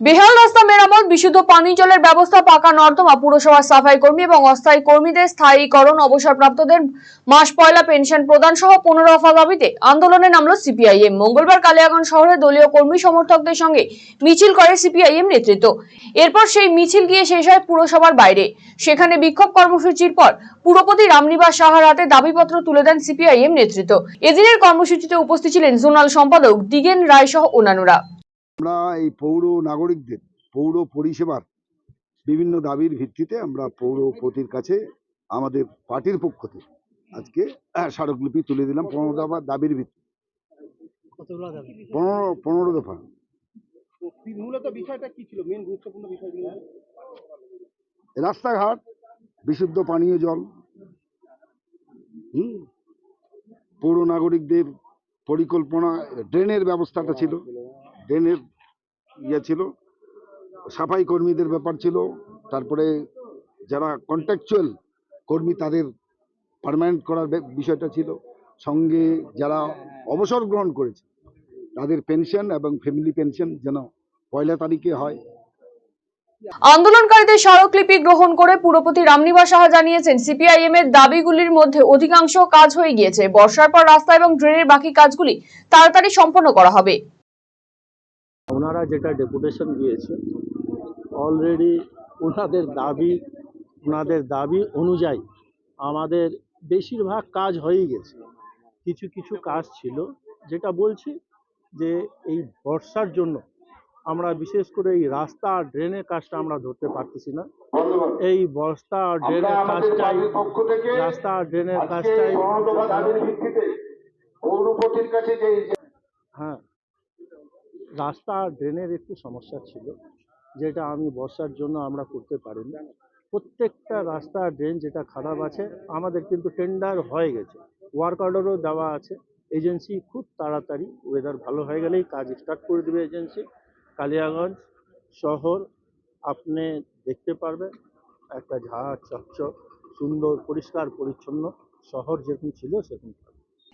বেহাল রাস্তা মেরামত, বিশুদ্ধ পানীয় জলের ব্যবস্থা, পাকা নর্দমা, পুরসভার সাফাই কর্মী এবং অস্থায়ী কর্মীদের স্থায়ীকরণ, অবসরপ্রাপ্তদের মাস পয়লা পেনশন প্রদান সহ পনেরো দফা দাবিতে আন্দোলনে নামল সিপিআইএম। মঙ্গলবার কালিয়াগঞ্জ শহরে দলীয় কর্মী সমর্থকদের সঙ্গে মিছিল করে সিপিআইএম নেতৃত্ব। এরপর সেই মিছিল গিয়ে শেষ হয় পুরসভার বাইরে। সেখানে বিক্ষোভ কর্মসূচির পর পুরপতি রামনিবাস সাহার হাতে দাবিপত্র তুলে দেন সিপিআইএম নেতৃত্ব। এদিনের কর্মসূচিতে উপস্থিত ছিলেন জোনাল সম্পাদক দিগেন রায় সহ অন্যান্যরা। আমরা এই পৌর নাগরিকদের পৌর পরিষেবার বিভিন্ন দাবির ভিত্তিতে আমরা পৌরপতির কাছে আমাদের পার্টির পক্ষ থেকে আজকে স্মারকলিপি তুলে দিলাম পনেরো দফা দাবির ভিত্তি পনেরো পনেরো দফা। মূলত বিষয়টা কি ছিল? মেন গুরুত্বপূর্ণ বিষয়গুলো রাস্তাঘাট বিশুদ্ধ পানীয় জল হুম? পৌর নাগরিকদের পরিকল্পনা ড্রেনের ব্যবস্থাটা ছিল। ড্রেনের ইয়ে ছিল, সাফাই কর্মীদের ব্যাপার ছিল, তারপরে যারা কন্ট্রাকচুয়াল কর্মী তাদের পার্মানেন্ট করার বিষয়টা ছিল, সঙ্গে যারা অবসর গ্রহণ করেছে, তাদের পেনশন এবং ফ্যামিলি পেনশন যেন পয়লা তারিখে হয়। আন্দোলনকারীদের স্মারকলিপি গ্রহণ করে পুরপতি রামনিবাস সাহা জানিয়েছেন সিপিআইএম এর দাবিগুলির মধ্যে অধিকাংশ কাজ হয়ে গিয়েছে। বর্ষার পর রাস্তা এবং ড্রেনের বাকি কাজগুলি তাড়াতাড়ি সম্পন্ন করা হবে। ওনারা যেটা ডেপুটেশন দিয়েছে অলরেডি ওনাদের দাবি ওনাদের দাবি অনুযায়ী আমাদের বেশিরভাগ কাজ হয়েই গেছে। কিছু কিছু কাজ ছিল যেটা বলছি যে এই বর্ষার জন্য আমরা বিশেষ করে এই রাস্তা আর ড্রেনের কাজটা আমরা ধরতে পারতেছি না। এই বস্তা আর ড্রেনের কাজটাই রাস্তা আর ড্রেনের কাজটাই হ্যাঁ। রাস্তা ড্রেনের একটু সমস্যা ছিল, যেটা আমি বর্ষার জন্য আমরা করতে পারিনি। প্রত্যেকটা রাস্তা ড্রেন যেটা খারাপ আছে, আমাদের কিন্তু টেন্ডার হয়ে গেছে। ওয়ার্ক অর্ডারও দেওয়া আছে। এজেন্সি খুব তাড়াতাড়ি ওয়েদার ভালো হয়ে গেলেই কাজ স্টার্ট করে দেবে এজেন্সি কালিয়াগঞ্জ শহর, আপনি দেখতে পারবেন, একটা ঝাড় চকচক, সুন্দর, পরিষ্কার, পরিচ্ছন্ন শহর যেরকম ছিল সেরকম।